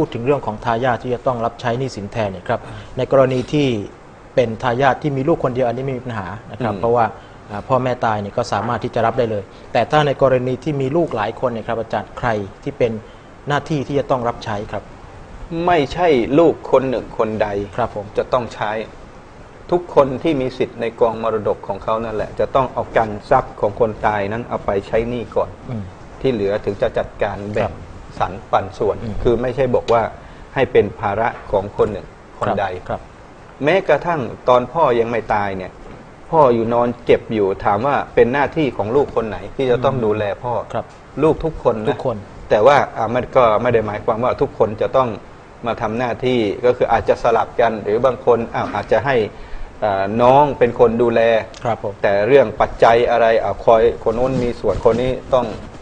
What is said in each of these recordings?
พูดถึงเรื่องของทายาทที่จะต้องรับใช้หนี้สินแทนเนี่ยครับในกรณีที่เป็นทายาทที่มีลูกคนเดียวอันนี้ไม่มีปัญหานะครับอืมเพราะว่าอ่าพ่อแม่ตายเนี่ยก็สามารถที่จะรับได้เลย แต่ถ้าในกรณีที่มีลูกหลายคนเนี่ยครับอาจารย์ใครที่เป็นหน้าที่ที่จะต้องรับใช้ครับ ไม่ใช่ลูกคนหนึ่งคนใดครับผมจะต้องใช้ทุกคนที่มีสิทธิ์ในกองมรดกของเขานั่นแหละ จะต้องเอาการทรัพย์ของคนตายนั้นเอาไปใช้หนี้ก่อนอืมที่เหลือถึงจะจัดการแบ่ครังบ สรรปันส่วนอืมคือไม่ใช่บอกว่าให้เป็นภาระของคนหนึ่งคนใดครับ แม้กระทั่งตอนพ่อยังไม่ตายเนี่ย พ่ออยู่นอนเจ็บอยู่ถามว่าเป็นหน้าที่ของลูกคนไหนที่จะต้องอืมดูแลพ่อครับ ลูกทุกคนนะทุกคน แต่ว่าอ่ามันก็ไม่ได้หมายความว่าทุกคนจะต้องมาทำหน้าที่ก็คืออาจจะสลับกันหรือบางคนอ้าวอาจจะให้อ่าน้องเป็นคนดูแลครับผมแต่เรื่องปัจจัยอะไรอ่าคอยคนโน้นมีส่วนคนนี้ต้องอ่า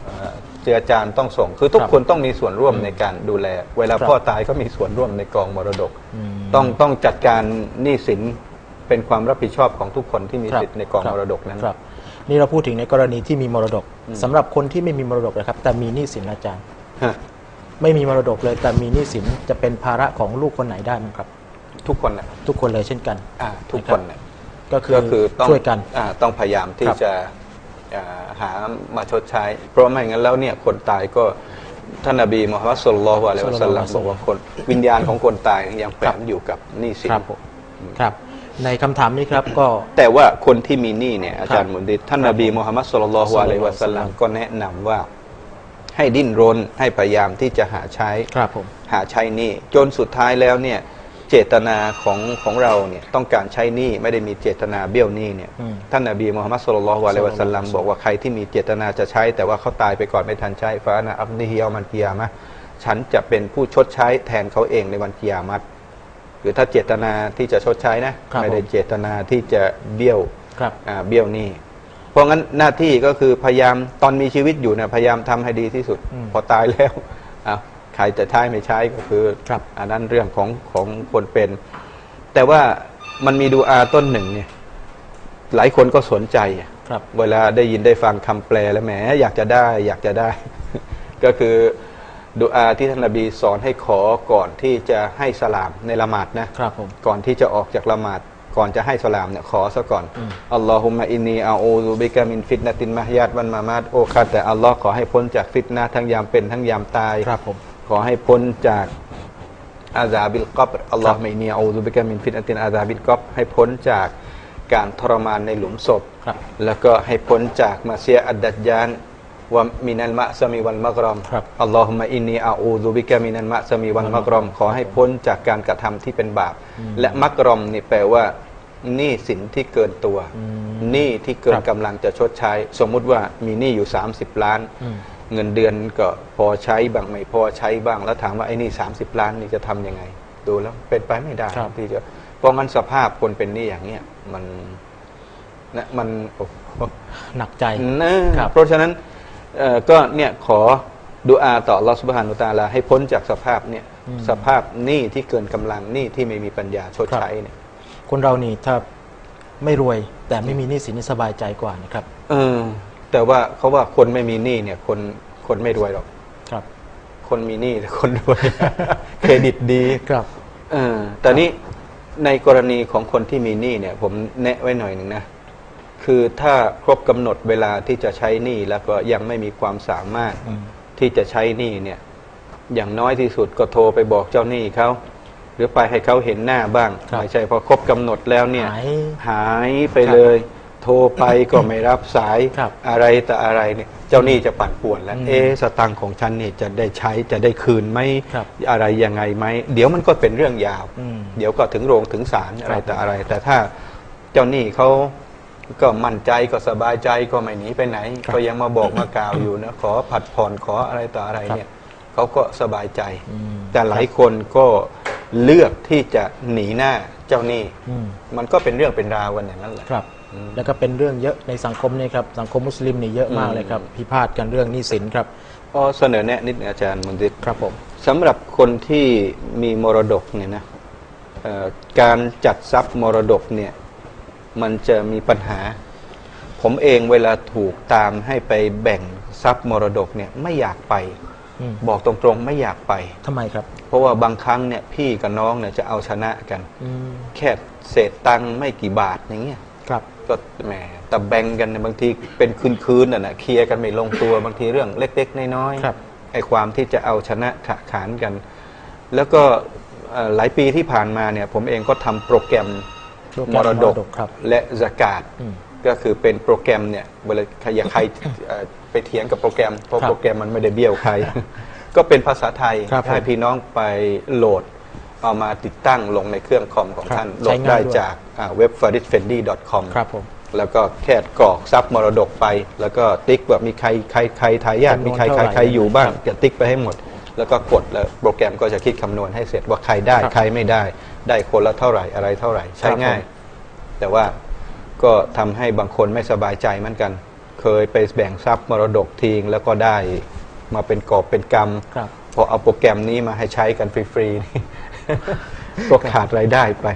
เจือจานต้องส่ง คือทุกครับคนต้องมีส่วนร่วมในการดูแล เวลาครับพ่อตายก็มีส่วนร่วมในกองมรดกอืมต้องต้องจัดการหนี้สินเป็นความรับผิดชอบของทุกคนที่มีครับสิทธิ์ในกองครับมรดกนั้นครับ นี่เราพูดถึงในกรณีที่มีมรดกสำหรับคนที่ไม่มีมรดกนะครับ แต่มีหนี้สินอาจารย์ฮะไม่มีมรดกเลยแต่มีหนี้สินจะเป็นภาระของลูกคนไหนได้มั้งครับ ทุกคนนะทุกคนเลยเช่นกันอ่าทุกคนนะก็คือก็คือต้องช่วยกันอ่าต้องพยายามที่ครับจะอ่า หามาชดใช้ เพราะไม่งั้นแล้วเนี่ยคนตายก็ท่านนบีมุฮัมมัดสุลลัลลอฮุอะลัยฮิวะสัลลัมบอกว่าคนวิญญาณของคนตายยังแฝงอยู่กับหนี้สินครับผมครับ ในคำถามนี้ครับก็แต่ว่าคนที่มีหนี้เนี่ยอาจารย์มุนดิตท่านครันบบีมุฮัมมัดสุลลัลลอฮุอะลัยฮิวะสัลลัมศ็อลลัลลอฮุอะลัยฮิวะซัลลัมก็แนะนำว่าให้ดิ้นรนให้พยายามที่จะหาใช้ครับผมหาใช้หนี้จนสุดท้ายแล้วเนี่ย เจตนาของของเราเนี่ยต้องการใช้หนี้ไม่ได้มีเจตนาเบี้ยวหนี้เนี่ยอืมท่านนบีมุฮัมมัดสุลลัลลอฮุอะลัยฮิวะสัลลัมบอกว่าใครที่มีเจตนาจะใช้ แต่ว่าเขาตายไปก่อนไม่ทันใช้ฟานะอับนิฮิยามันกิยามะห์ฉันจะเป็นผู้ชดใช้แทนเขาเองในวันกิยามัตหรือถ้าเจตนาที่จะชดใช้นะครับไม่ได้ผมเจตนาที่จะเบี้ยวครับอ่าเบี้ยวหนี้เพราะงั้นหน้าที่ก็คือพยายามตอนมีชีวิตอยู่เนี่ยพยายามทำให้ดีที่สุดอืมพอตายแล้วอะ ใครจะใช้ไม่ใช้ก็คือครับ อันนั้นเรื่องของของคนเป็น แต่ว่ามันมีดูอาต้นหนึ่งเนี่ย หลายคนก็สนใจอะครับ เวลาได้ยินได้ฟังคำแปลแล้วแหมอยากจะได้ อยากจะได้ ก็คือดูอาที่ท่านนบีสอนให้ขอก่อนที่จะให้สลามในละหมาดนะ ครับผม ก่อนที่จะออกจากละหมาดก่อนจะให้สลามเนี่ยขอซะก่อนอืม อัลลอฮุมะอินนีอาอูซุบิกะมินฟิตนะตินมะฮยาตวันมามาดโอคาแต่อัลลอฮ์ขอให้พ้นจากฟิตนะห์ทั้งยามเป็นทั้งยามตาย ครับผม ขอให้พ้นจากอาซาบิลกับรอัลลอฮ์ไม่เนียอูซุบิกะมินฟิตนะตินอาซาบิลกับรให้พ้นจากการทรมานในหลุมศพครับแล้วก็ให้พ้นจากมาเซียอัดดัดยานวะมินัลมะซามีวันมักรอมครับอัลลอฮุมะอินนีอาอูซุบิกะมินัลมะซามีวันมักรอม ขอให้พ้นจากการกระทำที่เป็นบาป และมักรอมนี่แปลว่าหนี้สินที่เกินตัวอืมหนี้ที่เกิคนรับกำลังจะชดใช้ สมมุติว่ามีหนี้อยู่ 30 ล้านอืม เงินเดือนก็พอใช้บ้างไม่พอใช้บ้าง แล้วถามว่าไอ้นี่ 30 ล้านนี่จะทำยังไง ดูแล้วเป็นไปไม่ได้ครับที่จะเพราะงั้นสภาพคนเป็นหนี้อย่างเนี้ยมันนะมันโอ้โหหนักใจนะครับเพราะฉะนั้นเอ่อก็เนี่ยขอดูอาต่อลอสบฮานุตาลาให้พ้นจากสภาพเนี่ยอืมสภาพหนี้ที่เกินกำลังหนี้ที่ไม่มีปัญญาชดครับใช้เนี่ยคนเรานี่ถ้าไม่รวยแต่ไม่มีหนี้สินนี่สบายใจกว่านะครับ เออ แต่ว่าเขาว่าคนไม่มีหนี้เนี่ย คนคนไม่รวยหรอก ครับ คนมีหนี้แต่คนรวย เครดิตดีครับเออแต่นี่ในกรณีของคนที่มีหนี้เนี่ย ผมแนะไว้หน่อยหนึ่งนะ คือถ้าครบกำหนดเวลาที่จะใช้หนี้แล้วก็ยังไม่มีความสามารถอืมที่จะใช้หนี้เนี่ย อย่างน้อยที่สุดก็โทรไปบอกเจ้าหนี้เขาหรือไปให้เขาเห็นหน้าบ้างครับ ไม่ใช่พอครบกำหนดแล้วเนี่ย หาย หายไปเลย โทรไปก็ไม่รับสายครับอะไรแต่อะไรเนี่ยเจ้าหนี้จะปั่นป่วนแล้ว อืมเอะสตังค์ของฉันนี่จะได้ใช้จะได้คืนไหมครับอะไรยังไงไหมเดี๋ยวมันก็เป็นเรื่องยาว อืมเดี๋ยวก็ถึงโรงถึงศาลอะไรแต่อะไร แต่ถ้าเจ้าหนี้เขาก็มั่นใจก็สบายใจก็ไม่หนีไปไหน ครับก็ยังมาบอกมากล่าวอยู่นะขอผัดผ่อนขออะไรต่ออะไรครับเนี่ยเขาก็สบายใจ อืม แต่หลายคนก็เลือกที่จะหนีหน้าเจ้าหนี้ อืมมันก็เป็นเรื่องเป็นราวกันอย่างนั้นแหละ ครับอืม แล้วก็เป็นเรื่องเยอะในสังคมนี่ครับสังคมมุสลิมนี่เยอะมากอืมเลยครับพิพาทกันเรื่องหนี้สินครับพอเสนอแนะนิดนึงอาจารย์มุนติดครับผมสำหรับคนที่มีมรดกเนี่ยนะเอ่อการจัดทรัพย์มรดกเนี่ยมันจะมีปัญหา ผมเองเวลาถูกตามให้ไปแบ่งทรัพย์มรดกเนี่ยไม่อยากไปอืมบอกตรงๆไม่อยากไปทำไมครับ เพราะว่าบางครั้งเนี่ยพี่กับน้องเนี่ยจะเอาชนะกันอืมแค่เศษตังค์ไม่กี่บาทอย่างเงี้ยครับ ก็แหมแต่แบ่งกันเนี่ยบางทีเป็นคืนๆน่ะนะเคลียร์กันไม่ลงตัวบางทีเรื่องเล็ก ๆ น้อยครับไอ้ความที่จะเอาชนะขะขานกัน แล้วก็เอ่อหลายปีที่ผ่านมาเนี่ยผมเองก็ทำโปรแกรมโปรแกมรรมดรกดกครับและสกาดอืมก็คือเป็นโปรแกรมเนี่ยเวลาใครอย่าใครเอ่อไปเถียงกับโปรแกรมเพราะครับโปรแกรมมันไม่ได้เบี้ยวใคร ก็เป็นภาษาไทยครับผม ให้พี่น้องไปโหลด เอามาติดตั้งลงในเครื่องคอมของครับท่านใช้โหลดง่ายได้ด้วยจากอ่าเว็บ f a r i d f e n d y c o m ครับผมแล้วก็แค่กรอกซับมรดกไป แล้วก็ติ๊กว่ามีใครใครใครทายาทจำนวนมีใครใครเท่าไหร่ใครอยู่บ้างครับจะติ๊กไปให้หมด แล้วก็กดแล้วโปรแกรมก็จะคิดคำนวณให้เสร็จว่าใครได้ครับใครไม่ได้ ได้คนละเท่าไหร่อะไรเท่าไหร่ใช้ครับผม ง่าย แต่ว่าก็ทำให้บางคนไม่สบายใจเหมือนกัน เคยไปแบ่งทรัพย์มรดกทิ้งแล้วก็ได้มาเป็นกอบเป็นกรรม ครับ พอเอาโปรแกรมนี้มาให้ใช้กันฟรีๆนี่ ก็ขาดรายได้ไป